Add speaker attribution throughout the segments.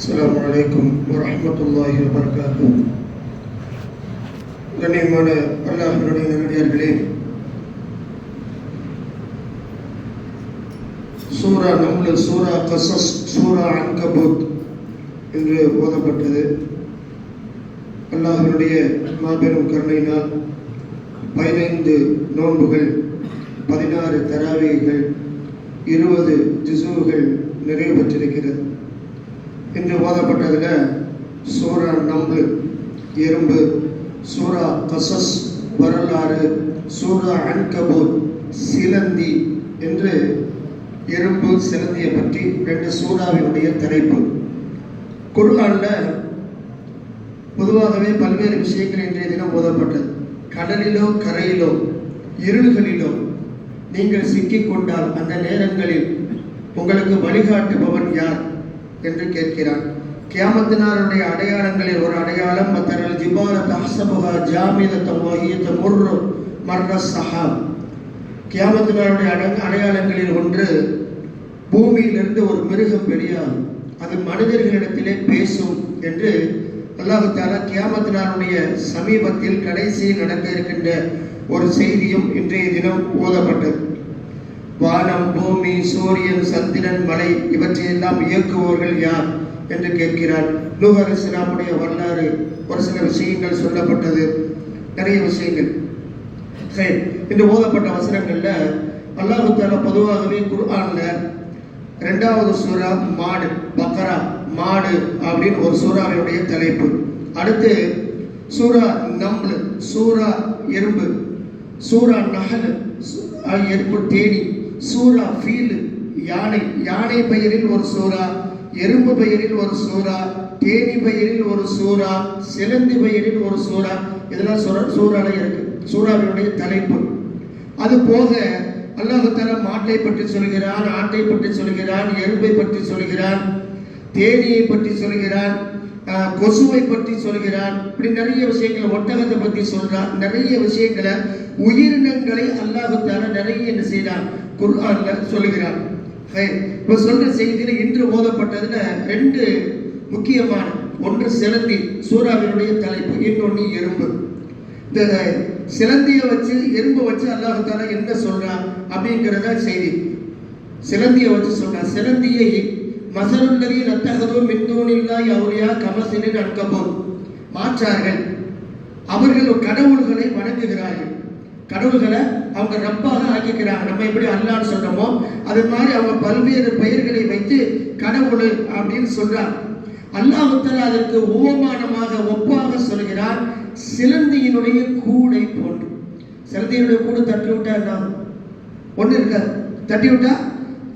Speaker 1: அஸ்லாம் வலைக்கம் வரமத்துல்லாஹி வபர்காத்து. கண்ணியமான அல்லாஹனுடைய நடிகர்களே சூரா நம்மள சூரா கசஸ் சூரா அன்கபூத் என்று ஓதப்பட்டது. அல்லாஹனுடைய மாபெரும் கருணையினால் பதினைந்து நோன்புகள் பதினாறு தராவிகள் இருபது திசுவுகள் நிறைவு பெற்றிருக்கிறது. இன்று ஓதப்பட்டதில் சூரா நம்பு எறும்பு சூரா கசஸ் வரலாறு சூரா அன்கபூர் சிலந்தி என்று எறும்பு சிலந்தியை பற்றி ரெண்டு சூறாவினுடைய தலைப்பு. குர்ஆனில் பொதுவாகவே பல்வேறு விஷயங்கள் இன்றைய தினம் ஓதப்பட்டது. கடலிலோ கரையிலோ இருள்களிலோ நீங்கள் சிக்கிக்கொண்டால் அந்த நேரங்களில் உங்களுக்கு வழிகாட்டுபவன் யார்? என்று கேட்கிறான். கியாமத்தினாருடைய அடையாளங்களில் ஒரு அடையாளம் மத்தர்கள் ஜிபால தஹசபுகா ஜாமிதத்த வஹியத்த முர்ரு மர்ர சஹாம் கியாமத்தினாருடைய அட அடையாளங்களில் ஒன்று பூமியிலிருந்து ஒரு மிருகம் வெளியாகும். அது மனிதர்களிடத்திலே பேசும் என்று அல்லாஹால கியாமத்தினாருடைய சமீபத்தில் கடைசியில் நடக்க இருக்கின்ற ஒரு செய்தியும் இன்றைய தினம் ஓதப்பட்டது. வானம் பூமி சூரியன் சந்திரன் மலை இவற்றையெல்லாம் இயக்குவோர்கள் யார் என்று கேட்கிறார். நூஹ் அலிஸ்லாமுடைய வரலாறு ஒரு சில விஷயங்கள் சொல்லப்பட்டது. நிறைய விஷயங்கள். சரி இன்று ஓதப்பட்ட வசனங்கள்ல அல்லாஹுத்தால பொதுவாகவே குர்ஆன்ல ரெண்டாவது சூறா மாடு பக்கரா மாடு அப்படின்னு ஒரு சூறாவினுடைய தலைப்பு. அடுத்து சூரா நம்லு சூரா எறும்பு சூரா நகல் எறும்பு தேனி. சூரா ஃபீல் யானை. யானை பெயரில் ஒரு சூறா எறும்பு பெயரில் ஒரு சூறா தேனி பெயரில் ஒரு சூறா சிலந்தி பெயரில் ஒரு சூறா. இதெல்லாம் சூறா சூறால இருக்கு. சூறாவினுடைய தலைப்பு. அது போக அல்லாஹால மாட்டை பற்றி சொல்கிறான் ஆட்டை பற்றி சொல்கிறான் எறும்பை பற்றி சொல்கிறான் தேனியை பற்றி சொல்கிறான் கொசுவை பற்றி சொல்கிறான். இப்படி நிறைய விஷயங்களை ஒட்டகத்தை பற்றி சொல்றான். நிறைய விஷயங்களை உயிரினங்களை அல்லாஹால நிறைய என்ன செய்யறான் குர்ஆன்ல சொல்லுகிறார். ஹே, இப்ப சொல்ற செய்தியில இன்று ஓதப்பட்டதுல ரெண்டு முக்கியமான ஒன்று சிலந்தி சூறாவினுடைய தலைப்பு இன்னொன்று எறும்பு. இந்த சிலந்தியை வச்சு எறும்பை வச்சு அல்லாஹால என்ன சொல்றான் அப்படிங்கிறத செய்தி. சிலந்தியை வச்சு சொல்றான். சிலந்தியை மசருள்ளதி நத்தகதோ மின்தூனில்லாய் அவரியா கமசிலின் அன்கபோம் மாற்றார்கள். அவர்கள் கடவுள்களை வணங்குகிறார்கள். கடவுள்களை அவங்க ரப்பாக ஆக்கிக்கிறாங்க. நம்ம எப்படி அல்லான்னு சொல்றோமோ அது மாதிரி அவங்க பல்வேறு பெயர்களை வைத்து கடவுள் அப்படின்னு சொல்றாங்க அல்லாஹுத்தலா அதற்கு உபமானமாக ஒப்பாக சொல்கிறார் சிலந்தியினுடைய கூடை போன்று. சிலந்தியினுடைய கூடு தட்டி விட்டா என்ன ஆகும்? ஒண்ணு இருக்காது. தட்டி விட்டா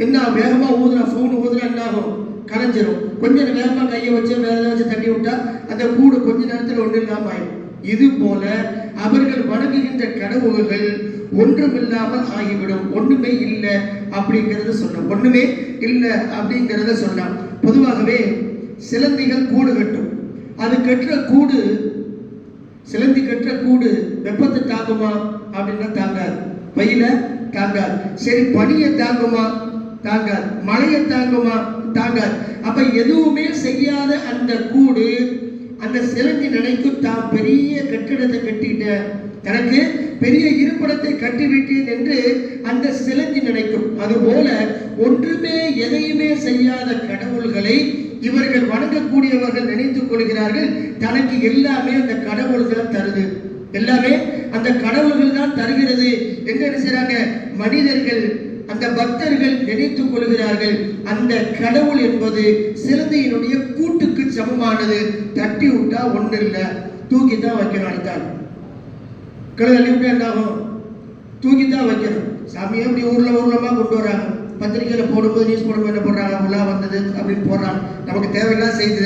Speaker 1: என்ன வேகமாக வேகமா ஊதுனா ஃபோன் ஊதுனா என்ன ஆகும்? கலைஞ்சிரும். கொஞ்சம் வேகமா கையை வச்சு வேற ஏதாச்சும் தட்டி விட்டா அந்த கூடு கொஞ்ச நேரத்தில் ஒண்ணு இல்லாம ஆயிடும் இது போல அவர்கள் வணங்குகின்ற கடவுள்கள் ஒன்றுமில்லாமல் ஆகிவிடும். ஒண்ணுமே இல்லை அப்படிங்கறத சொன்னான் ஒண்ணுமே இல்லை அப்படிங்கறத சொன்னான் பொதுவாகவே சிலந்திகள் கூடு கட்டும். அது கட்டுற கூடு சிலந்தி கட்டுற கூடு வெப்பத்தை தாங்குமா அப்படின்னா தாங்காது. வெயில தாங்காது. சரி பனியை தாங்குமா? தாங்காது. மழையை தாங்குமா? தாங்காது. அப்ப எதுவுமே செய்யாத அந்த கூடு அந்த சிலந்தி நினைக்கும் தான் பெரிய கட்டிடத்தை கட்டிட்டேன் தனக்கு பெரிய இருப்பிடத்தை கட்டிவிட்டேன் என்று அந்த சிலந்தி நினைக்கும். அதுபோல ஒன்றுமே எதையுமே செய்யாத கடவுள்களை இவர்கள் வணங்கக்கூடியவர்கள் நினைத்துக் கொள்கிறார்கள். தனக்கு எல்லாமே அந்த கடவுள்கள் தருது. எல்லாமே அந்த கடவுள்கள் தான் தருகிறது. என்று நினைச்சாங்க மனிதர்கள் அந்த பக்தர்கள் நினைத்துக் கொள்கிறார்கள். அந்த கடவுள் என்பது சிலந்தையினுடைய கூட்டுக்கு சமமானது. தட்டி விட்டா ஒண்ணு இல்லை தூக்கி தான் வைக்கணும் அடுத்தால் கழுதை தள்ளி என்ன ஆகும்? தூக்கி தான் வைக்கணும். சாமியை அப்படி ஊர்ல ஊர்லமா கொண்டு வராங்க. பத்திரிகையில் போடும்போது நியூஸ் போடும்போது என்ன போடுறாங்க உலா வந்தது அப்படின்னு போடுறாங்க. நமக்கு தேவையெல்லாம் செய்தி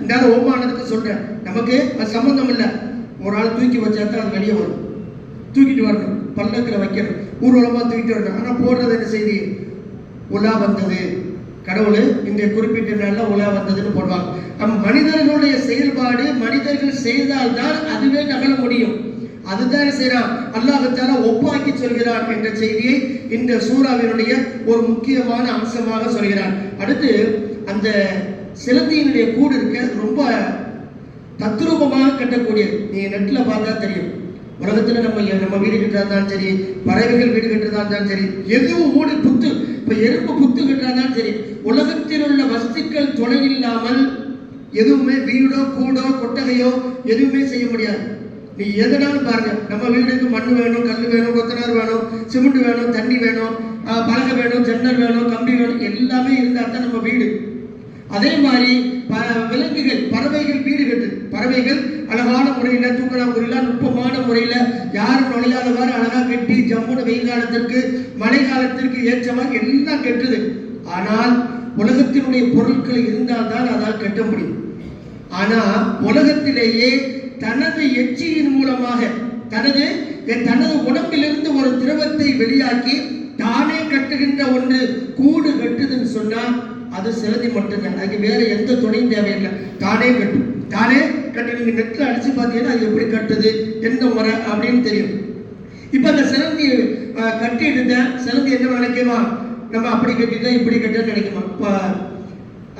Speaker 1: இந்த ஓமானதுக்கு சொல்றேன். நமக்கு அது சம்மந்தம் இல்லை. ஒரு ஆள் தூக்கி வச்சா தான் அது வெளியே வரும். தூக்கிட்டு வரணும். பல்லக்கில் வைக்கணும். ஊர்வலமாக தூக்கிட்டு வந்தாங்க ஆனால் போடுறது என்ன செய்தி? உலா வந்தது. கடவுள் இந்த குறிப்பிட்ட நாளில் உலா வந்ததுன்னு போடுவாங்க. நம் மனிதர்களுடைய செயல்பாடு மனிதர்கள் செய்தால்தான் அதுவே நகல முடியும். அதுதான் செய்யறான் அல்லாஹத்தால ஒப்பாக்கி சொல்கிறான் என்ற செய்தியை இந்த சூறாவினுடைய ஒரு முக்கியமான அம்சமாக சொல்கிறான். அடுத்து அந்த சிலந்தியினுடைய கூடு இருக்க ரொம்ப தத்ரூபமாக கட்டக்கூடியது. நீ நெட்டில் பார்த்தா தெரியும். உலகத்துல நம்ம நம்ம வீடு கட்டுறதாலும் சரி பறவைகள் வீடு கட்டுறதாலும் சரி எதுவும் மூடி புத்து இப்ப எறும்பு புத்து கட்டுறதாலும் சரி உலகத்தில் உள்ள வஸ்துக்கள் துணை இல்லாமல் எதுவுமே வீடோ கூடோ கொட்டகையோ எதுவுமே செய்ய முடியாது. நீ எதனாலும் பாருங்க நம்ம வீடுக்கு மண் வேணும் கல் வேணும் கொத்தனார் வேணும் சிமெண்ட் வேணும் தண்ணி வேணும் பலகை வேணும் ஜன்னல் வேணும் கம்பி வேணும் எல்லாமே இருந்தால் தான் நம்ம வீடு. அதே மாதிரி விலங்குகள் பறவைகள் வீடு கட்டு பறவைகள் அழகான முறையில தூக்கணாங்குறியில நுட்பமான முறையில் யாரும் நுழையாதவாறு அழகாக கட்டி ஜம்முன வெயில் காலத்திற்கு மழை காலத்திற்கு ஏற்றமாக எல்லாம் கட்டுது. ஆனால் உலகத்தினுடைய பொருட்கள் இருந்தால் தான் அதால் கட்ட முடியும். ஆனால் உலகத்திலேயே தனது எச்சியின் மூலமாக தனது தனது உடம்பிலிருந்து ஒரு திரவத்தை வெளியாக்கி தானே கட்டுகின்ற ஒன்று கூடு கட்டுதுன்னு சொன்னால் அது சிலந்தி மட்டும்தான். அதுக்கு வேற எந்த துணையும் தேவையில்லை. தானே கட்டும் தானே கட்டு நீங்க நெட்ல அடிச்சு பார்த்தீங்கன்னா அது எப்படி கட்டுது எந்த முறை அப்படின்னு தெரியும். இப்ப அந்த சிலந்தி கட்டி இருந்தேன் சிலந்தி என்ன நினைக்குமா நம்ம அப்படி கட்டிட்டா இப்படி கட்டா நினைக்குமா? இப்ப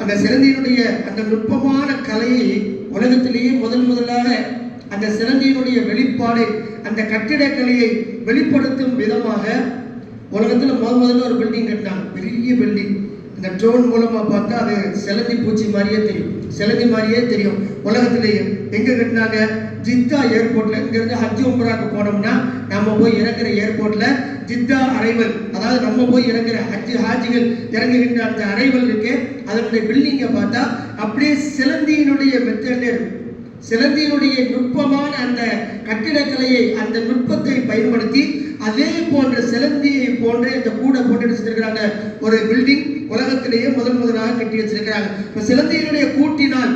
Speaker 1: அந்த சிலந்தியினுடைய அந்த நுட்பமான கலையை உலகத்திலேயே முதல் முதலாக அந்த சிலந்தியினுடைய வெளிப்பாடு அந்த கட்டிடக்கலையை வெளிப்படுத்தும் விதமாக உலகத்தில் முதல் முதல்ல ஒரு பில்டிங் கட்டினாங்க. பெரிய பில்டிங் இந்த ட்ரோன் மூலமா பார்த்தா அது சிலந்தி பூச்சி மாதிரியே தெரியும். சிலந்தி மாதிரியே தெரியும். உலகத்திலேயே எங்க கட்டினாங்க? ஜித்தா ஏர்போர்ட்ல. இங்க இருந்து ஹஜ் உம்ராக்கு போனோம்னா நம்ம போய் இறங்குற ஏர்போர்ட்ல ஜித்தா அரைவல். அதாவது நம்ம போய் இறங்குற ஹஜ் ஹாஜிகள் இறங்குகின்ற அந்த அரைவல் இருக்கு அதனுடைய பில்டிங்கை பார்த்தா அப்படியே சிலந்தியினுடைய மெத்தட்ல சிலந்தியினுடைய நுட்பமான அந்த கட்டிடக்கலையை அந்த நுட்பத்தை பயன்படுத்தி அதே போன்ற சிலந்தியை போன்ற இந்த கூட போட்டு வச்சிருக்கிறாங்க ஒரு பில்டிங் உலகத்திலேயே முதன் முதலாக கட்டி வச்சிருக்கிறாங்க. இப்ப சிலந்தையினுடைய கூட்டினால்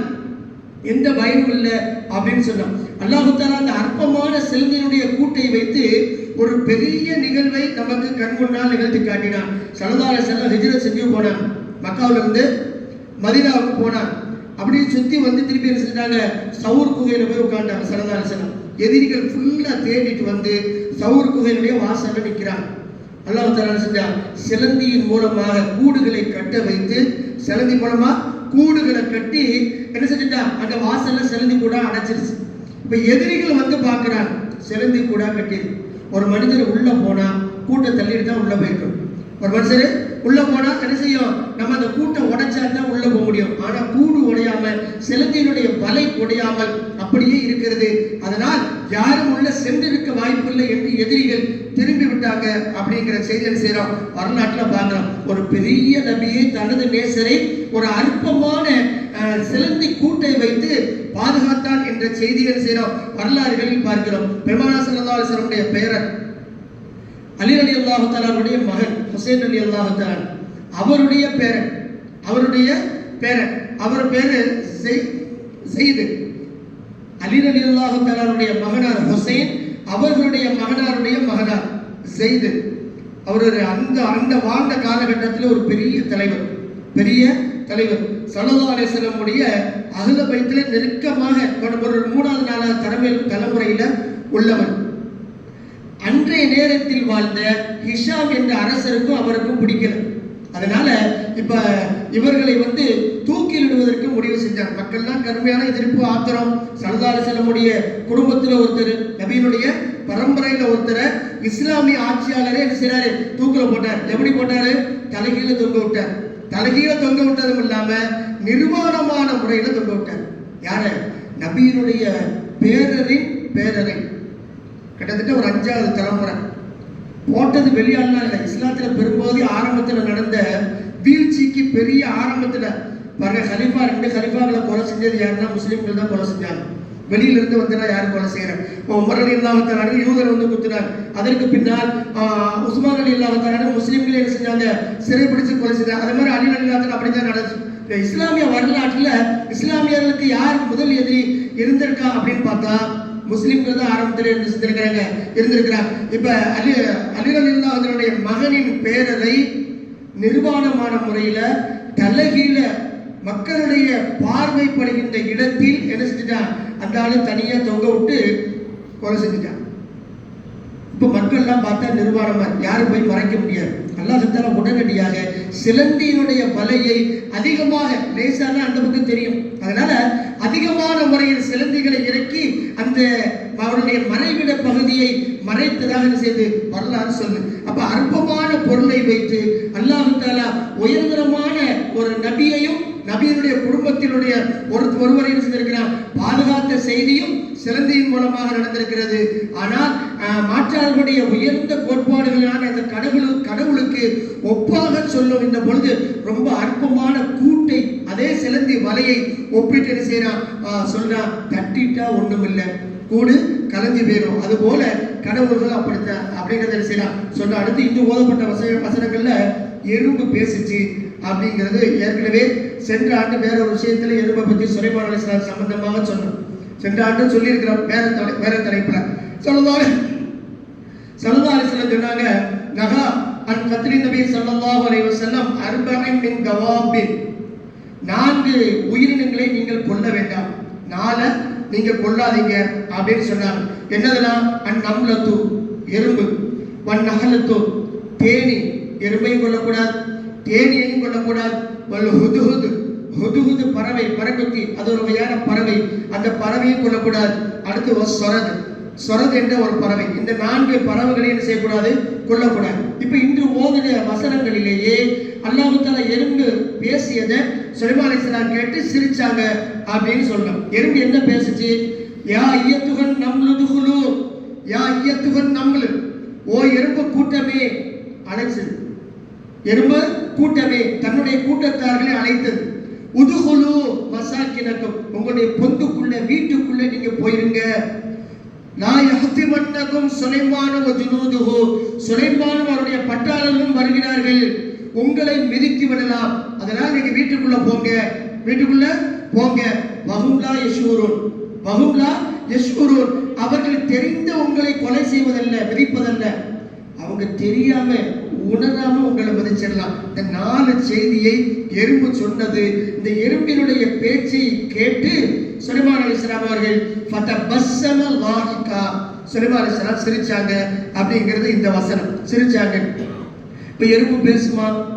Speaker 1: எந்த பயனும் இல்லை அப்படின்னு சொன்னோம் அல்லாஹு அந்த அற்பமான சிலந்தையினுடைய கூட்டை வைத்து ஒரு பெரிய நிகழ்வை நமக்கு கண் முன்னால் நிகழ்த்தி காட்டினான். சலதார செல்ல ஹிஜ்ரத் செஞ்சு போனான். மக்காவில இருந்து மதினாவுக்கு போனான். அப்படியே சுத்தி வந்து திருப்பி என்ன செஞ்சாங்க? சவுர் குகையில போய் உட்காண்டாங்க சலதார செல்லம் எதிரிகள் ஃபுல்லா தேடிட்டு வந்து சவுர் குகையினுடைய வாசல்ல நிக்கிறாங்க. அல்லாஹ் செஞ்சான்? சிலந்தியின் மூலமாக கூடுகளை கட்ட வைத்து சிலந்தி மூலமா கூடுகளை கட்டி என்ன செஞ்சுட்டான்? அந்த வாசல்ல சிலந்தி கூட அடைச்சிருச்சு. இப்ப எதிரிகள் வந்து பார்க்கறாங்க. சிலந்தி கூட கட்டி ஒரு மனிதர் உள்ள போனா கூட்டை தள்ளிட்டு தான் உள்ள போயிருக்கணும் ஒரு மனுஷரு உள்ள போனா என்ன செய்யும்? நம்ம அந்த கூட்டை உடைச்சா தான் உள்ள போக முடியும். ஆனா கூடு உடையாம சிலந்தியினுடைய வலை உடையாமல் அப்படியே இருக்கிறது. அதனால் யாரும் உள்ள சென்றிருக்க வாய்ப்பில்லை என்று எதிரிகள் திரும்பி விட்டாங்க அப்படிங்கிற செய்தி என்ன செய்யறோம் வரலாற்றுல பார்க்கிறோம் ஒரு பெரிய நபியை தனது நேசரை ஒரு அற்பமான சிலந்தி கூட்டை வைத்து பாதுகாத்தான் என்ற செய்திகள் செய்யறோம் வரலாறுகளில் பார்க்கிறோம். பெருமானா சல்லா அலிஸ்வரமுடைய பெயரன் அலி அலி அல்லாஹாலுடைய மகன். ஹுசேன் அலி அல்லாஹாலன் அவருடைய பேரன் அவருடைய பேரன் அவர் பேரு செய்து. அலி அலி அல்லாஹாலுடைய மகனார் ஹுசைன் அவர்களுடைய மகனாருடைய மகனார் செய்து. அவர் ஒரு அந்த அந்த வாழ்ந்த காலகட்டத்தில் ஒரு பெரிய தலைவர் பெரிய தலைவர். சல்லா அகில பயத்தில் நெருக்கமாக ஒரு மூணாவது நாளாக தலைமை தலைமுறையில் உள்ளவர் அன்றைய நேரத்தில் வாழ்ந்த ஹிஷாம் என்ற அரசருக்கும் அவருக்கும் பிடிக்கல. அதனால இப்ப இவர்களை வந்து தூக்கிலிடுவதற்கு முடிவு செஞ்சாங்க மக்கள்லாம் கடுமையான எதிர்ப்பு ஆத்திரம் சரதார செல்லமுடைய குடும்பத்துல ஒருத்தர் நபியினுடைய பரம்பரையில ஒருத்தரை இஸ்லாமிய ஆட்சியாளரே என்ன செய்யறாரு தூக்கில போட்டார். எப்படி போட்டாரு? தலைகீழ தொங்க விட்டார். தலைகீழ தொங்க விட்டதும் இல்லாம நிர்வாணமான முறையில தொங்க விட்டார். யாரு? நபியினுடைய பேரரின் பேரரை கிட்டத்தட்ட ஒரு அஞ்சாவது தலைமுறை. போட்டது வெளியாலாம் இல்லை. இஸ்லாத்தில் பெரும்போது ஆரம்பத்தில் நடந்த வீழ்ச்சிக்கு பெரிய ஆரம்பத்தில் பாருங்க ஹலிஃபா ரெண்டு ஹலிஃபாக்களை கொலை செஞ்சது யாருன்னா முஸ்லீம்கள் தான் கொலை செஞ்சாங்க. வெளியிலிருந்து வந்துனா யாரும் கொலை செய்கிறேன் உமர் அலி இல்லாமத்தாரு யூதர் வந்து குத்துனார் அதற்கு பின்னால் உஸ்மான் அலி இல்லாமத்தாரு முஸ்லீம்கள் என்ன செஞ்சாங்க? சிறைப்பிடிச்சு கொலை செஞ்சாங்க. அதே மாதிரி அலி அலி அப்படி அப்படிதான் நடந்துச்சு. இஸ்லாமிய வரலாற்றில் இஸ்லாமியர்களுக்கு யார் முதல் எதிரி இருந்திருக்கா அப்படின்னு பார்த்தா முஸ்லிம்கள் தான் ஆரம்பத்தில் இருந்து செஞ்சிருக்கிறாங்க இருந்திருக்கிறார். இப்ப அலி அலிரலில்லா அதனுடைய மகனின் பேரரை நிர்வாணமான முறையில தலைகீழ மக்களுடைய பார்வைப்படுகின்ற இடத்தில் என்ன செஞ்சுட்டான்? அந்த ஆளு தனியா தொங்க விட்டு கொலை செஞ்சுட்டான். இப்போ மக்கள்லாம் பார்த்தா நிர்வாணமாக யாரும் போய் மறைக்க முடியாது. அல்லாஹத்தால உடனடியாக சிலந்தியினுடைய வலையை அதிகமாக லேசான அந்த பக்கம் தெரியும். அதனால அதிகமான முறையில் சிலந்திகளை இறக்கி அந்த அவருடைய மறைவிட பகுதியை மறைத்ததாக செய்து? வரலாறு சொல்லு அப்ப அற்பமான பொருளை வைத்து அல்லாஹு தாலா உயர்தரமான ஒரு நபியையும் நபியினுடைய குடும்பத்தினுடைய ஒரு ஒருவரையும் செய்திருக்கிறார் பாதுகாத்த செய்தியும் சிலந்தியின் மூலமாக நடந்திருக்கிறது. ஆனால் மாற்றார்களுடைய உயர்ந்த கோட்பாடுகளான அந்த கடவுளு கடவுளுக்கு ஒப்பாக சொல்லும் இந்த பொழுது ரொம்ப அற்பமான கூட்டை அதே சிலந்தி வலையை ஒப்பிட்டு என்ன செய்யறான் சொல்றான் தட்டிட்டா ஒண்ணும் இல்லை கூடு கலந்து போயிடும் அது போல கடவுள்கள் அப்படித்தான் அப்படிங்கிறத என்ன செய்யலாம் சொல்ற அடுத்து இன்று ஓதப்பட்ட வச வசனங்கள்ல எறும்பு பேசிச்சு. அப்படிங்கிறது ஏற்கனவே சென்ற ஆண்டு வேற ஒரு விஷயத்துல எருமை பத்தி சுலைமான் அலிஸ்லாம் சம்பந்தமாக சொன்னோம். சென்ற ஆண்டு சொல்லியிருக்கிறோம் வேற தலை வேற தலைப்புல. சொல்லதாலே சல்லா அலிஸ்லாம் சொன்னாங்க நகா அன் கத்திரி நபி சல்லாஹ் அலைஹி செல்லம் அர்பஇன் மின் கவாபின் நான்கு உயிரினங்களை நீங்கள் கொல்ல வேண்டாம். நாளை நீங்க கொல்லாதீங்க. அப்படின்னு சொன்னாங்க. என்னதுன்னா அன் நம்லத்து எறும்பு. வன் நகலத்து தேனி. எறும்பையும் கொல்லக்கூடாது. தேனியையும் கொல்லக்கூடாது வல் ஹுதுஹுது ஹுதுஹுது பறவை பறக்குத்தி அது ஒரு வகையான பறவை. அந்த பறவையும் கொல்லக்கூடாது. அடுத்து சொரது. சொரது என்ற ஒரு பறவை. இந்த நான்கு பறவைகளையும் என்ன செய்யக்கூடாது? கொல்லக்கூடாது. இப்ப இன்று ஓதுன வசனங்களிலேயே அல்லாஹு எறும்பு பேசியதை சுலைமான் கேட்டு சிரிச்சாங்க அப்படின்னு சொல்றோம் எறும்பு என்ன பேசுச்சு? யா ஐயத்துகன் நம்லுதுகுலு யா ஐயத்துகன் நம்மளு ஓ எறும்பு கூட்டமே. அழைச்சது. எறும்பு? கூட்டமே தன்னுடைய கூட்டத்தார்களை அழைத்தது. உதுகுலு மசாக்கினக்கம் உங்களுடைய பொந்துக்குள்ள வீட்டுக்குள்ள நீங்க போயிருங்க. நான் யஹ்திமன்னகும் சுலைமான வஜுனூதுஹு. சுலைமானும் அவருடைய பட்டாளர்களும் வருகிறார்கள். உங்களை மிதித்து விடலாம். அதனால் நீங்க வீட்டுக்குள்ள போங்க. வீட்டுக்குள்ள போங்க. வஹும்லா யஷூருன். வஹும்லா யஷூருன். அவர்கள் தெரிந்த உங்களை கொலை செய்வதல்ல மிதிப்பதல்ல. அவங்க தெரியாம உணராம உங்களை மதிச்சிடலாம். இந்த நாலு செய்தியை எறும்பு சொன்னது. இந்த எறும்பினுடைய பேச்சை கேட்டு சுலைமான் அலிஸ்லாம் அவர்கள் ஃபதபஸ்ஸம லாஹிகா. சுலைமான் அலிஸ்லாம் சிரிச்சாங்க. அப்படிங்கிறது இந்த வசனம். சிரிச்சாங்க. இப்ப எறும்பு பேசுமா?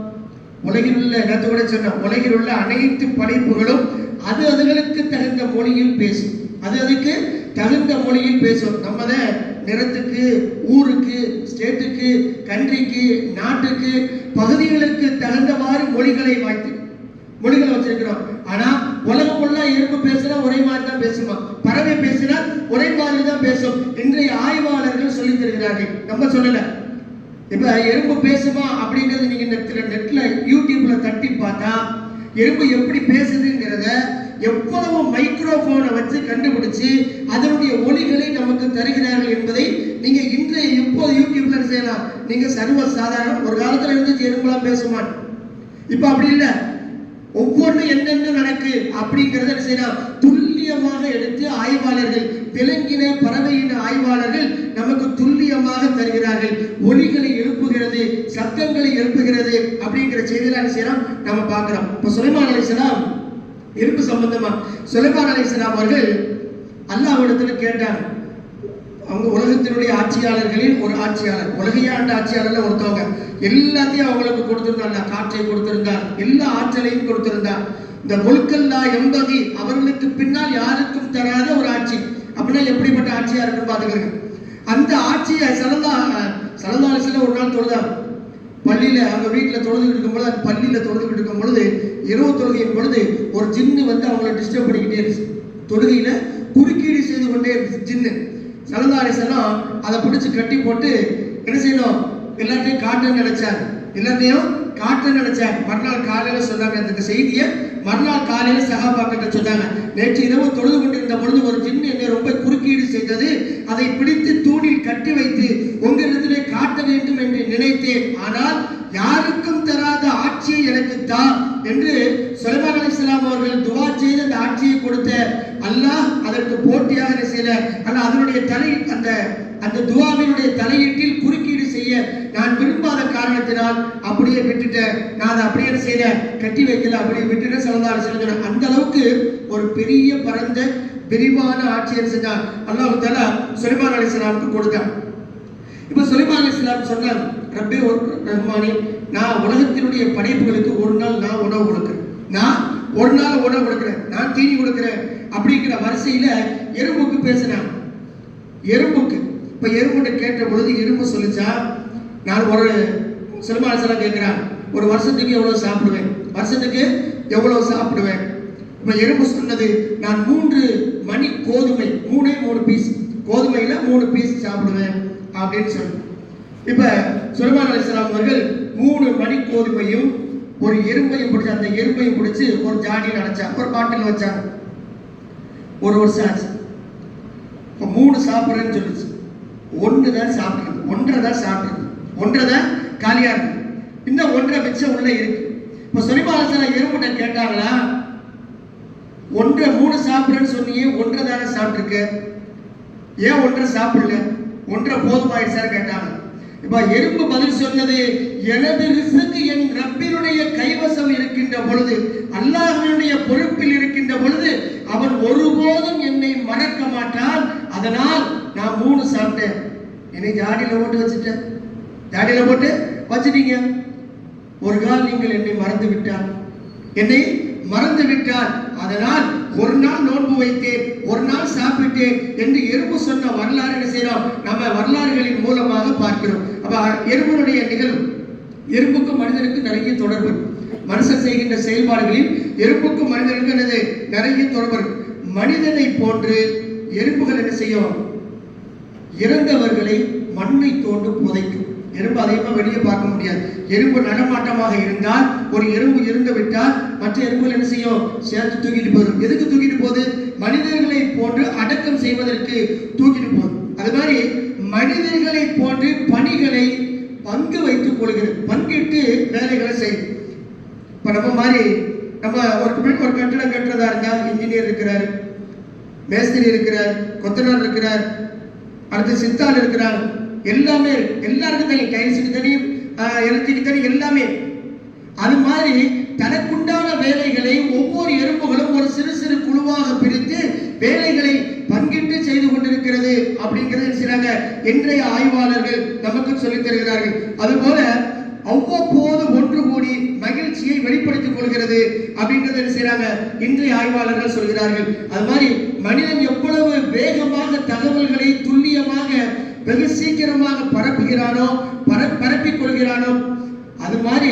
Speaker 1: உலகில் உள்ள நேற்று கூட சொன்ன உலகில் உள்ள அனைத்து படைப்புகளும் அது அதுகளுக்கு தகுந்த மொழியில் பேசும். அது அதுக்கு தகுந்த மொழியில் பேசும். நம்ம தான் நிறத்துக்கு ஊருக்கு ஸ்டேட்டுக்கு கண்ட்ரிக்கு நாட்டுக்கு பகுதிகளுக்கு தகுந்த மாதிரி மொழிகளை வாய்த்து மொழிகளை வச்சிருக்கிறோம். ஆனா உலகம் ஃபுல்லா எறும்பு பேசினா ஒரே மாதிரி தான் பேசுமா? பறவை பேசினா ஒரே மாதிரி தான் பேசும் இன்றைய ஆய்வாளர்கள் சொல்லி தருகிறார்கள். நம்ம சொல்லல. இப்ப எறும்பு பேசுமா அப்படின்றது நீங்க நெட்ல நெட்ல யூடியூப்ல தட்டி பார்த்தா எறும்பு எப்படி பேசுதுங்கிறத எவ்வளவு மைக்ரோபோனை வச்சு கண்டுபிடிச்சு அதனுடைய ஒலிகளை நமக்கு தருகிறார்கள் என்பதை நீங்க இன்றைய எப்போது யூடியூப்ல நீங்க சர்வ சாதாரணம் ஒரு காலத்துல இருந்து எறும்புலாம் பேசுமான் இப்ப அப்படி இல்லை. ஒவ்வொன்றும் என்னென்ன நடக்கு அப்படிங்கறத என்ன செய்யலாம்? துல்லியமாக எடுத்து ஆய்வாளர்கள் விலங்கின பறவையின ஆய்வாளர்கள் நமக்கு துல்லியமாக தருகிறார்கள். ஒலிகளை எழுப்புகிறது சத்தங்களை எழுப்புகிறது அப்படிங்கிற செய்தியெல்லாம் என்ன செய்யலாம்? நம்ம பார்க்கிறோம். இப்ப சுலைமான் அலிசலாம் இருப்பு சம்பந்தமா சுலைமான் அலிசலாம் அவர்கள் அல்லாஹ்விடத்துல கேட்டாங்க. அவங்க உலகத்தினுடைய ஆட்சியாளர்களில் ஒரு ஆட்சியாளர் உலகையே ஆண்ட ஆட்சியாளர்ல ஒருத்தவங்க. எல்லாத்தையும் அவங்களுக்கு கொடுத்திருந்தார் காற்றை கொடுத்திருந்தார் எல்லா ஆற்றலையும் கொடுத்திருந்தார். இந்த முழுக்கல்லா எம்பகி அவர்களுக்கு பின்னால் யாருக்கும் தராத ஒரு ஆட்சி. அப்படின்னா எப்படிப்பட்ட ஆட்சியா இருக்குன்னு பாத்துக்கிறேங்க அந்த ஆட்சியை சலந்தா சலந்தாலசில ஒரு நாள் தொழுதாங்க பள்ளியில அவங்க வீட்டுல தொழுதுகிட்டு இருக்கும்போது அந்த பள்ளியில தொழுதுகிட்டு இருக்கும் பொழுது இரவு தொழுகையின் பொழுது ஒரு ஜின்னு வந்து அவங்கள டிஸ்டர்ப் பண்ணிக்கிட்டே இருந்துச்சு. தொழுகையில குறுக்கீடு செய்து கொண்டே இருந்துச்சு ஜின்னு. சலந்தாரிசனம் அதை பிடிச்சி கட்டி போட்டு என்ன செய்யணும்? எல்லாத்தையும் காட்டுன்னு நினைச்சார். எல்லாத்தையும் காட்டுன்னு நினைச்சார். மறுநாள் காலையில சொன்னாங்க அந்த செய்தியை மறுநாள் காலையில சகாபாக்கிட்ட சொன்னாங்க. நேற்று இரவு தொழுது கொண்டிருந்த பொழுது ஒரு ஜின் என்னை ரொம்ப குறுக்கீடு செய்தது. அதை பிடித்து தூணில் கட்டி வைத்து உங்களிடத்திலே காட்ட வேண்டும் என்று நினைத்தேன். ஆனால் யாருக்கும் தராத ஆட்சியை எனக்கு தான் என்று சுலைமான் அலிஸ்லாம் அவர்கள் துவா செய்து அந்த ஆட்சியை கொடுத்த அல்லாஹ் அதற்கு போட்டியாக என்ன செய்யல ஆனா அதனுடைய தலை அந்த அந்த துவாவினுடைய தலையீட்டில் குறுக்கீடு செய்ய நான் விரும்பாத காரணத்தினால் அப்படியே விட்டுட்டேன் நான் அதை அப்படியே என்ன செய்யல கட்டி வைக்கல அப்படியே விட்டுட்டேன் சலதார செலுத்தினேன் அந்த அளவுக்கு ஒரு பெரிய பரந்த விரிவான ஆட்சியை செஞ்சான் அல்லாஹு தாலா சுலைமான் அலிஸ்லாமுக்கு கொடுத்தான். இப்ப சுலைமான் அலிஸ்லாம் சொன்னார் ரப்பே ஒரு ரஹ்மானே நான் உலகத்தினுடைய படைப்புகளுக்கு ஒரு நாள் நான் உணவு கொடுக்குறேன். நான் ஒரு நாள் உணவு கொடுக்குறேன். நான் தீனி கொடுக்குறேன். அப்படிங்கிற வரிசையில எறும்புக்கு பேசினான். எறும்புக்கு. இப்ப எறும்புகிட்ட கேட்ட பொழுது எறும்பு சொல்லிச்சா? நான் ஒரு சிலம்பாசனம் கேட்கிறான் ஒரு வருஷத்துக்கு எவ்வளவு சாப்பிடுவேன்? வருஷத்துக்கு எவ்வளவு சாப்பிடுவேன்? இப்போ எறும்பு சொன்னது நான் மூன்று மணி கோதுமை மூணே மூணு பீஸ் கோதுமையில மூணு பீஸ் சாப்பிடுவேன் அப்படின்னு சொன்னேன் இப்ப சுலைமான் அலிஸ்லாம் அவர்கள் மூணு மணி கோதுமையும் ஒரு எறும்பையும் பிடிச்சி அந்த எறும்பையும் பிடிச்சி ஒரு ஜாடியில் அடைச்சாங்க. ஒரு பாட்டில் வச்சாங்க. ஒரு வருஷம் ஆச்சு. இப்போ மூணு சாப்பிட்றேன்னு சொல்லுச்சு. ஒன்று தான் சாப்பிட்றது. ஒன்றரை தான் சாப்பிட்றது. ஒன்றரை தான் காலியாக இருக்குது இன்னும் ஒன்றரை மிச்சம் உள்ளே இருக்கு. இப்போ சொலிபாலசன எறும்புட்ட கேட்டாங்களா? ஒன்றை மூணு சாப்பிட்றேன்னு சொன்னியே ஒன்றை தானே சாப்பிட்ருக்க ஏன் ஒன்றை சாப்பிடல? ஒன்றை போதுமாயிடுச்சான்னு கேட்டாங்க. இப்ப எறும்பு பதில் சொன்னது எனது ரிசுக்கு என் ரப்பினுடைய கைவசம் இருக்கின்ற பொழுது அல்லாஹனுடைய பொறுப்பில் இருக்கின்ற பொழுது அவன் ஒருபோதும் என்னை மறக்க மாட்டான். அதனால் நான் மூணு சாப்பிட்டேன். என்னை ஜாடியில் போட்டு வச்சுட்டேன். ஜாடியில் போட்டு வச்சுட்டீங்க. ஒரு கால் நீங்கள் என்னை மறந்து விட்டார் என்னை மறந்து விட்டார் அதனால் ஒரு நாள் நோன்பு வைத்தேன் ஒரு நாள் சாப்பிட்டேன் என்று எறும்பு சொன்ன வரலாறு என்ன செய்யறோம் நம்ம வரலாறுகளின் மூலமாக பார்க்கிறோம். அப்ப எறும்புடைய நிகழ்வு எறும்புக்கும் மனிதனுக்கு நிறைய தொடர்பு மனுஷன் செய்கின்ற செயல்பாடுகளில் எறும்புக்கும் மனிதனுக்கு என்னது? நிறைய தொடர்பு மனிதனை போன்று எறும்புகள் என்ன செய்யும்? இறந்தவர்களை மண்ணை தோண்டு புதைக்கும். எறும்பு அதிகமாக வெளியே பார்க்க முடியாது. எறும்பு நடமாட்டமாக இருந்தால் ஒரு எறும்பு இருந்து விட்டால் மற்ற எறும்புகள் என்ன செய்யும்? சேர்த்து தூக்கிட்டு போகுது எதுக்கு தூக்கிட்டு போகுது? மனிதர்களை போன்று அடக்கம் செய்வதற்கு தூக்கிட்டு போகுது. அது மாதிரி மனிதர்களை போன்று பணிகளை பங்கு வைத்துக் கொள்கிறது. பங்கிட்டு வேலைகளை செய்யும். இப்ப நம்ம மாதிரி நம்ம ஒரு ஒரு கட்டிடம் கட்டுறதா இருந்தால் இன்ஜினியர் இருக்கிறார் மேஸ்திரி இருக்கிறார் கொத்தனார் இருக்கிறார் அடுத்து சித்தாள் இருக்கிறார் எல்லாமே எல்லாருக்கும் தனி டைல்ஸுக்கு தனி எலக்ட்ரிக்கு தனி எல்லாமே. அது மாதிரி தனக்குண்டான வேலைகளை ஒவ்வொரு எறும்புகளும் ஒரு சிறு சிறு குழுவாக பிரித்து வேலைகளை பங்கிட்டு செய்து கொண்டிருக்கிறது அப்படிங்கிறது என்ன செய்றாங்க இன்றைய ஆய்வாளர்கள். நமக்கு சொல்லித் தருகிறார்கள். அதுபோல அவ்வப்போது ஒன்று கூடி மகிழ்ச்சியை வெளிப்படுத்திக் கொள்கிறது அப்படின்றத என்ன செய்றாங்க இன்றைய ஆய்வாளர்கள் சொல்கிறார்கள். அது மாதிரி மனிதன் எவ்வளவு வேகமாக தகவல்களை துல்லியமாக வெகு சீக்கிரமாக பரப்புகிறானோ பர பரப்பிக் கொள்கிறானோ? அது மாதிரி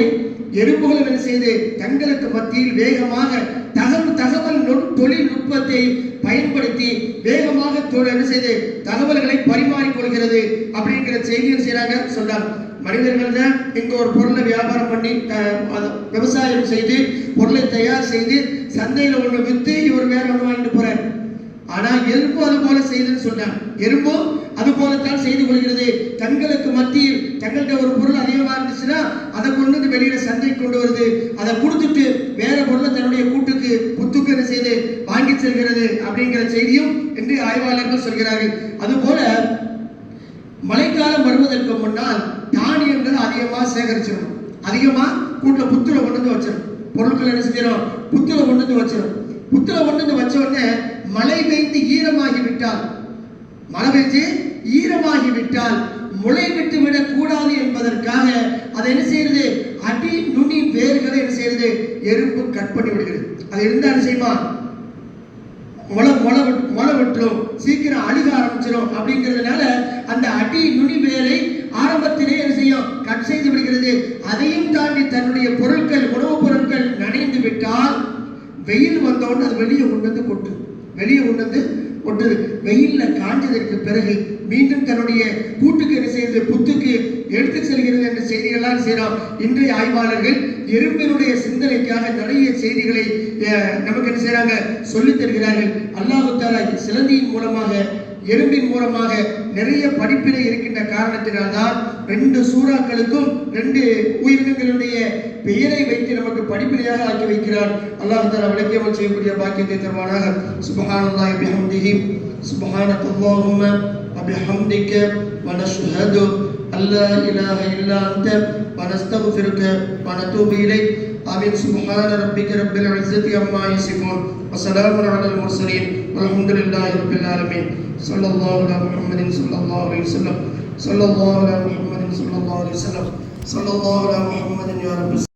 Speaker 1: எறும்புகளும் என்ன செய்து தங்களுக்கு மத்தியில் வேகமாக தகவல் தகவல் நுட்- தொழில்நுட்பத்தை பயன்படுத்தி வேகமாக தொ- என்ன செய்து தகவல்களை பரிமாறிக்கொள்கிறது அப்படிங்கிற செய்தியை செய்கிறாங்க சொல்றாங்க. மனிதர்கள் தான் இங்க ஒரு பொருளை வியாபாரம் பண்ணி விவசாயம் செய்து பொருளை தயார் செய்து சந்தையில ஒன்று வித்து இவர் வேற ஒன்று வாங்கிட்டு போறாரு. ஆனால் எறும்பு அது போல செய்துன்னு சொன்னாங்க எறும்பும் அது போலத்தான் செய்து கொள்கிறது. தங்களுக்கு மத்தியில் தங்கள்கிட்ட ஒரு பொருள் அதிகமாக இருந்துச்சுன்னா அதை கொண்டு வந்து வெளியில சந்தை கொண்டு வருது. அதை கொடுத்துட்டு வேற பொருளை தன்னுடைய கூட்டுக்கு புத்துக்கு என்ன செய்து வாங்கி செல்கிறது அப்படிங்கிற செய்தியும் என்று ஆய்வாளர்கள் சொல்கிறார்கள். அதுபோல மழைக்காலம் வருவதற்கு முன்னால் தானியங்கள் அதிகமாக சேகரிச்சிடும் அதிகமாக கூட்டில் புத்துல கொண்டு வந்து வச்சிடும் பொருட்கள் என்ன செஞ்சிடும் புத்துல கொண்டு வந்து வச்சிடும் புத்துல கொண்டு வச்ச உடனே மழை பெய்து ஈரமாகி விட்டால் மழை பெய்து ஈரமாகி விட்டால் முளை விட்டு விடக்கூடாது என்பதற்காக அதை என்ன செய்யறது அடி நுனி வேர்களை என்ன செய்யறது எறும்பு கட் பண்ணி விடுகிறது. அது இருந்தா என்ன செய்யுமா? முளை முளை விட்டு முளை விட்டுரும். சீக்கிரம் அழுக ஆரம்பிச்சிடும் அப்படிங்கிறதுனால அந்த அடி நுனி வேரை ஆரம்பத்திலே என்ன செய்யும்? கட் செய்து விடுகிறது. அதையும் தாண்டி தன்னுடைய பொருட்கள் உணவுப் பொருட்கள் நனைந்து விட்டால் வெயில் வந்தோடனே அது வெளியே கொண்டு வந்து கொட்டு. வெளியே கொண்டு வந்து கொட்டுது. வெயில்ல காஞ்சதற்கு பிறகு மீண்டும் தன்னுடைய கூட்டுக்கு என்ன செய்யுது புத்துக்கு எடுத்து செல்கிறது என்ற செய்திகள்லாம் செய்கிறோம். இன்றைய ஆய்வாளர்கள் எறும்பினுடைய சிந்தனைக்காக நிறைய செய்திகளை நமக்கு என்ன செய்கிறாங்க? சொல்லித் தருகிறார்கள். அல்லாஹு தாலா சிலந்தியின் மூலமாக எறும்பின் மூலமாக நிறைய படிப்பினை இருக்கின்ற காரணத்தினால்தான் ரெண்டு சூறாக்களுக்கும் ரெண்டு உயிரினங்களுடைய பெயரை வைத்து நமக்கு படிப்பினையாக ஆக்கி வைக்கிறார் அல்லாஹ் தாலா விளக்கியமல் செய்யக்கூடிய பாக்கியத்தை தருவானாக சுபஹானல்லாஹி பிஹம்திஹி சுபஹானக அல்லாஹும்ம وبحمدك ونشهد أن لا إله إلا أنت ونستغفرك ونتوب إليك آمين. سبحان ربك رب العزة عما يصفون. وسلام على المرسلين. والحمد لله رب العالمين صلى الله على محمد صلى الله عليه وسلم. صلى الله على محمد صلى الله عليه وسلم. صلى الله على محمد يا رب